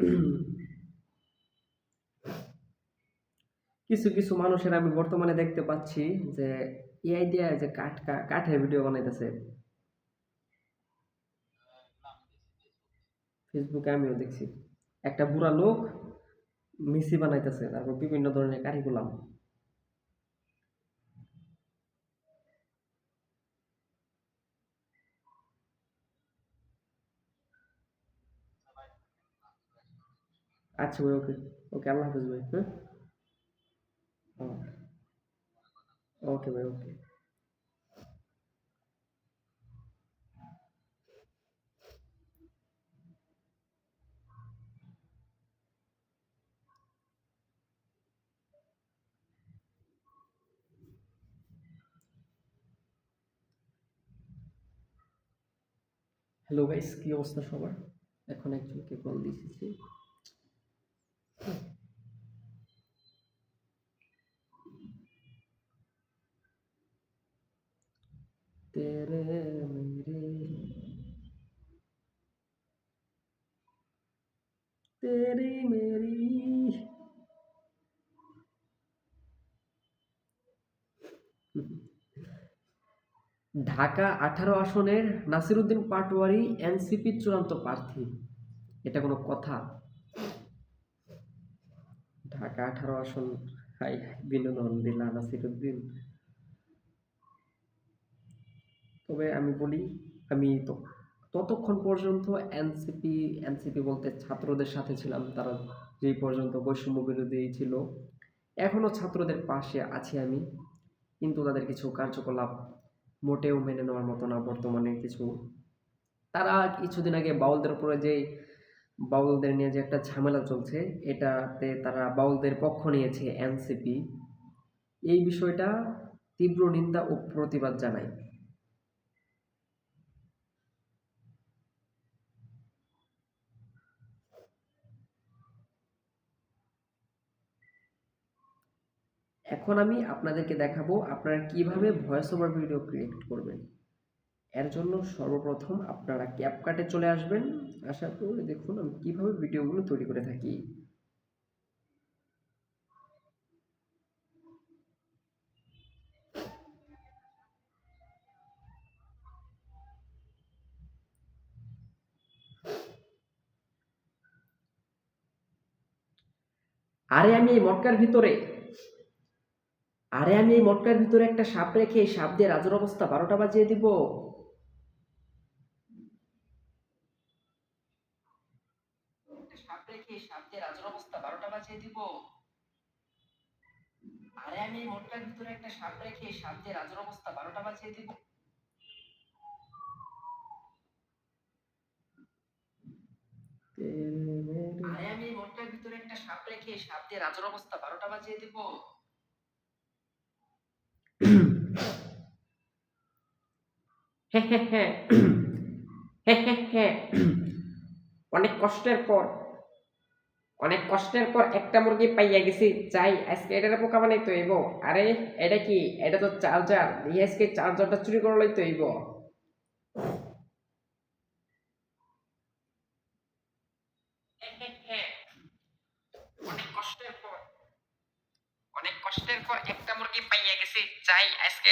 কিছু কিছু মানুষের আমি বর্তমানে দেখতে পাচ্ছি যে এআই দিয়ে যে কাঠ কাঠের ভিডিও বানাইতেছে। ফেসবুকে আমিও দেখছি। একটা বুড়া লোক মিসি বানাইতেছে, তারপর বিভিন্ন ধরনের কারিকুলাম আচ্ছা ভাই ওকে ওকে আল্লাহ হাফেজ ভাই হ্যাঁ ওকে ভাই ওকে হ্যালো গাইস কি অবস্থা সবার এখন একজনকে কল দিয়েছি तेरे मेरे तेरी मेरी ঢাকা আঠারো আসনের নাসিরুদ্দিন পাটোয়ারি এনসিপি চূড়ান্ত প্রার্থী এটা কোনো কথা ঢাকা আঠারো আসন হাই হাই বিনোদন দিলা নাসিরুদ্দিন তবে আমি বলি, আমি তো ততক্ষণ পর্যন্ত এনসিপি এনসিপি বলতে ছাত্রদের সাথে ছিলাম, তারা যেই পর্যন্ত বৈষম্য বিরোধী ছিল। এখনও ছাত্রদের পাশে আছি আমি, কিন্তু তাদের কিছু কার্যকলাপ মোটেও মেনে নেওয়ার মতো না বর্তমানে কিছু। তারা কিছুদিন আগে বাউলদের উপরে যে, বাউলদের নিয়ে যে একটা ঝামেলা চলছে, এটাতে তারা বাউলদের পক্ষ নিয়েছে এনসিপি। এই বিষয়টা তীব্র নিন্দা ও প্রতিবাদ জানায়। এখন আমি আপনাদেরকে দেখাবো আপনারা কীভাবে ভয়েস ওভার ভিডিও ক্রিয়েট করবেন। এর জন্য সর্বপ্রথম আপনারা ক্যাপকাটে চলে আসবেন। আসার পরে দেখুন আমি কীভাবে ভিডিওগুলো তৈরি করে থাকি। আরে আমি এই মটকার ভিতরে আরে আমি এই মটকার ভিতরে একটা সাপ রেখে এই সাপ দিয়ে রাজুর অবস্থা বারোটা বাজিয়ে দিব। সাপ রেখে সাপ দিয়ে রাজুর অবস্থা বারোটা বাজিয়ে দিব। আরে আমি এই মটকার ভিতরে একটা সাপ রেখে সাপ দিয়ে রাজুর অবস্থা বারোটা বাজিয়ে দিব। আরে আমি এই মটকার ভিতরে একটা সাপ রেখে সাপ দিয়ে রাজুর অবস্থা বারোটা বাজিয়ে দিব হ্যাঁ হ্যাঁ হ্যাঁ হ্যাঁ হ্যাঁ হ্যাঁ অনেক কষ্টের পর, অনেক কষ্টের পর একটা মুরগি পাইয়া গেছি চাই আজকে এটার পোকা বানাই তো এবো আরে, এটা কি? এটা তো চার্জার দিয়ে আজকে চার্জারটা চুরি করলেই তো এবো অনেক কষ্টের পর একটা মুরগি পাইয়া গেছি চাই আজকে